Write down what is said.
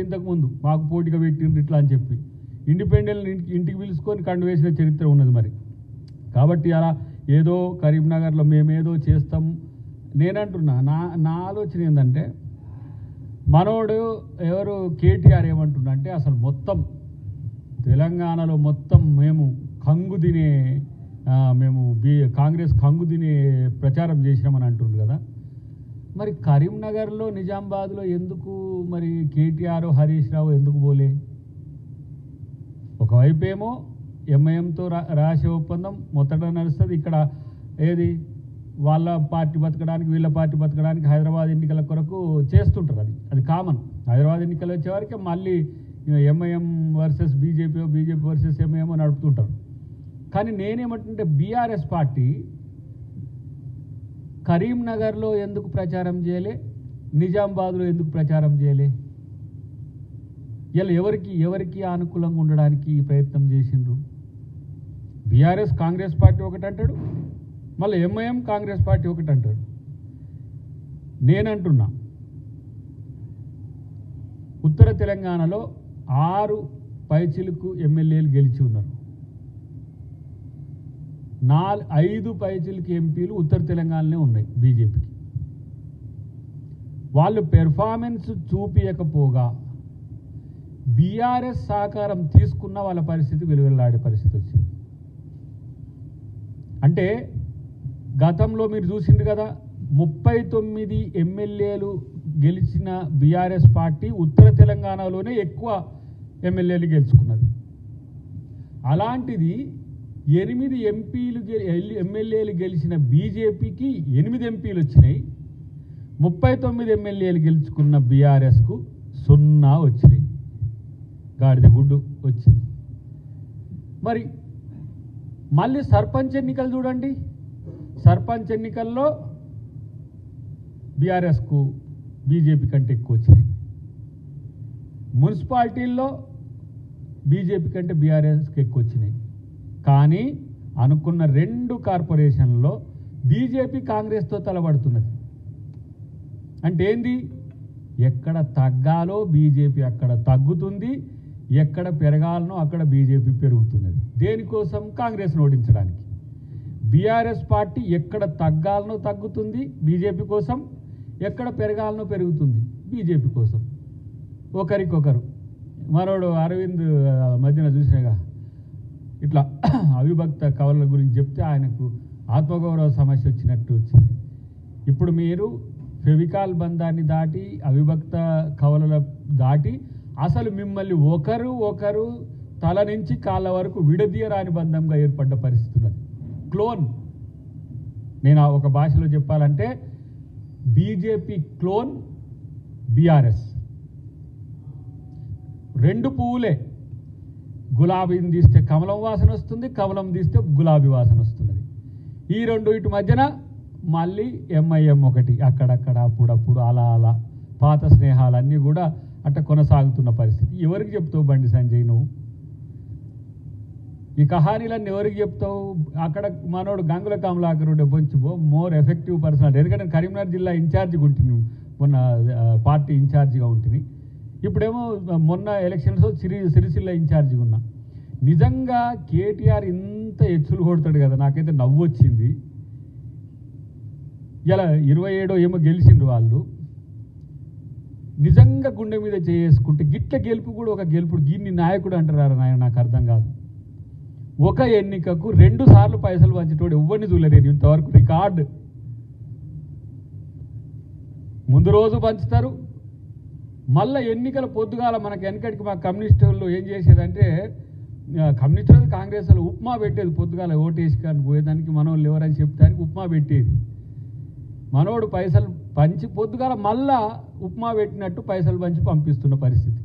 ఇంతకు ముందు మాకు పోటీగా పెట్టిండ్రు ఇట్లా అని చెప్పి. ఇండిపెండెంట్ ఇంటికి పిలుచుకొని కండు వేసిన చరిత్ర ఉన్నది మరి. కాబట్టి అలా ఏదో కరీంనగర్లో మేమేదో చేస్తాం. నేనంటున్నా నా నా ఆలోచన ఏంటంటే మనోడు ఎవరు కేటీఆర్ ఏమంటున్నా అంటే అసలు మొత్తం తెలంగాణలో మొత్తం మేము కంగు తినే మేము బీ కాంగ్రెస్ కంగు తినే ప్రచారం చేసినామని అంటుండ్రు కదా. మరి కరీంనగర్లో నిజామాబాద్లో ఎందుకు మరి కేటీఆర్ హరీష్ రావు ఎందుకు పోలే? ఒకవైపు ఏమో ఎంఐఎంతో రా రాసే ఒప్పందం మొత్తట నడుస్తుంది. ఇక్కడ ఏది? వాళ్ళ పార్టీ బతకడానికి వీళ్ళ పార్టీ బతకడానికి హైదరాబాద్ ఎన్నికల కొరకు చేస్తుంటారు అది. అది కామన్. హైదరాబాద్ ఎన్నికలు వచ్చేవారికి మళ్ళీ MIM versus BJP BJP versus MIM నడుపుతుంటారు. కానీ నేనేమంటుంటే బీఆర్ఎస్ పార్టీ కరీంనగర్లో ఎందుకు ప్రచారం చేయలే? నిజామాబాద్లో ఎందుకు ప్రచారం చేయలే? ఇలా ఎవరికి ఎవరికి అనుకూలంగా ఉండడానికి ఈ ప్రయత్నం చేసిండ్రు? బీఆర్ఎస్ కాంగ్రెస్ పార్టీ ఒకటి అంటాడు మళ్ళీ ఎంఐఎం కాంగ్రెస్ పార్టీ ఒకటి అంటాడు నేనంటున్నా ఉత్తర తెలంగాణలో ఆరు పైచిలకు ఎమ్మెల్యేలు గెలిచి ఉన్నారు. నాలుగు ఐదు పైచిలకు ఎంపీలు ఉత్తర తెలంగాణలోనే ఉన్నాయి బీజేపీకి. వాళ్ళు పెర్ఫార్మెన్స్ చూపించకపోగా బీఆర్ఎస్ సహకారం తీసుకున్న వాళ్ళ పరిస్థితి వెలువెల్లాడే పరిస్థితి వచ్చింది. అంటే గతంలో మీరు చూసింది కదా ముప్పై తొమ్మిది ఎమ్మెల్యేలు గెలిచిన బీఆర్ఎస్ పార్టీ ఉత్తర తెలంగాణలోనే ఎక్కువ ఎమ్మెల్యేలు గెలుచుకున్నది. అలాంటిది ఎనిమిది ఎంపీలు ఎమ్మెల్యేలు గెలిచిన బీజేపీకి ఎనిమిది ఎంపీలు వచ్చినాయి. ముప్పై తొమ్మిది ఎమ్మెల్యేలు గెలుచుకున్న బీఆర్ఎస్కు సున్నా వచ్చినాయి. గాడిద గుడ్డు వచ్చింది. మరి మళ్ళీ సర్పంచ్ ఎన్నికలు చూడండి. సర్పంచ్ ఎన్నికల్లో బీఆర్ఎస్కు బీజేపీ కంటే ఎక్కువ వచ్చినాయి. మున్సిపాలిటీల్లో బీజేపీ కంటే బీఆర్ఎస్కి ఎక్కువ వచ్చినాయి. కానీ అనుకున్న రెండు కార్పొరేషన్లో బీజేపీ కాంగ్రెస్తో తలబడుతున్నది అంటే ఏంది? ఎక్కడ తగ్గాలో బీజేపీ అక్కడ తగ్గుతుంది ఎక్కడ పెరగాలనో అక్కడ బీజేపీ పెరుగుతున్నది. దేనికోసం? కాంగ్రెస్ను ఓడించడానికి. బీఆర్ఎస్ పార్టీ ఎక్కడ తగ్గాలనో తగ్గుతుంది బీజేపీ కోసం. ఎక్కడ పెరగాలనో పెరుగుతుంది బీజేపీ కోసం. ఒకరికొకరు. మరోడు అరవింద్ మధ్యన చూసినాగా ఇట్లా అవిభక్త కవర్ల గురించి చెప్తే ఆయనకు ఆత్మగౌరవ సమస్య వచ్చినట్టు వచ్చింది. ఇప్పుడు మీరు ఫెవికాల్ బంధాన్ని దాటి అవిభక్త కవలల దాటి అసలు మిమ్మల్ని ఒకరు ఒకరు తల నుంచి కాళ్ళ వరకు విడదీయరాని బంధంగా ఏర్పడ్డ పరిస్థితి ఉన్నది క్లోన్. నేను ఆ ఒక భాషలో చెప్పాలంటే బీజేపీ క్లోన్ బీఆర్ఎస్. రెండు పువ్వులే. గులాబీని తీస్తే కమలం వాసన వస్తుంది కమలం తీస్తే గులాబీ వాసన వస్తున్నది. ఈ రెండు ఇటు మధ్యన మళ్ళీ ఎంఐఎం ఒకటి అక్కడక్కడ అప్పుడప్పుడు అలా అలా. పాత స్నేహాలన్నీ కూడా అట్ట కొనసాగుతున్న పరిస్థితి. ఎవరికి చెప్తావు బండి సంజయ్ నువ్వు? ఈ కహానీలన్నీ ఎవరికి చెప్తావు? అక్కడ మనోడు గంగుల కమలాకరుడు బొంచుబో మోర్ ఎఫెక్టివ్ పర్సనాలిటీ. ఎందుకంటే కరీంనగర్ జిల్లా ఇన్ఛార్జిగా ఉంటుంది మొన్న పార్టీ ఇన్ఛార్జిగా ఉంటుంది ఇప్పుడేమో మొన్న ఎలక్షన్స్ సిరి సిరిసిల్ల ఇన్ఛార్జిగా ఉన్నా. నిజంగా కేటీఆర్ ఇంత ఎచ్చులు కొడతాడు కదా నాకైతే నవ్వు వచ్చింది ఇలా ఇరవై ఏడో ఏమో గెలిచిండ్రు వాళ్ళు. నిజంగా గుండె మీద చేసుకుంటే గిట్ల గెలుపు కూడా ఒక గెలుపుడు గిన్ని నాయకుడు అంటారా నాయన నాకు అర్థం కాదు. ఒక ఎన్నికకు రెండు సార్లు పైసలు పంచేటోడు ఎవరిని చూడలేరు ఇంతవరకు రికార్డు. ముందు రోజు పంచుతారు. మళ్ళా ఎన్నికల పొద్దుగాల మనకి వెనకటికి మా కమ్యూనిస్టులు ఏం చేసేదంటే కమ్యూనిస్టులు కాంగ్రెస్ వాళ్ళు ఉప్మా పెట్టేది పొద్దుగాల ఓటేసి కానీ పోయేదానికి మనం ఎవరని చెప్తానికి ఉప్మా పెట్టేది. మనోడు పైసలు పంచి పొద్దుగాల మళ్ళా ఉప్మా పెట్టినట్టు పైసలు పంచి పంపిస్తున్న పరిస్థితి.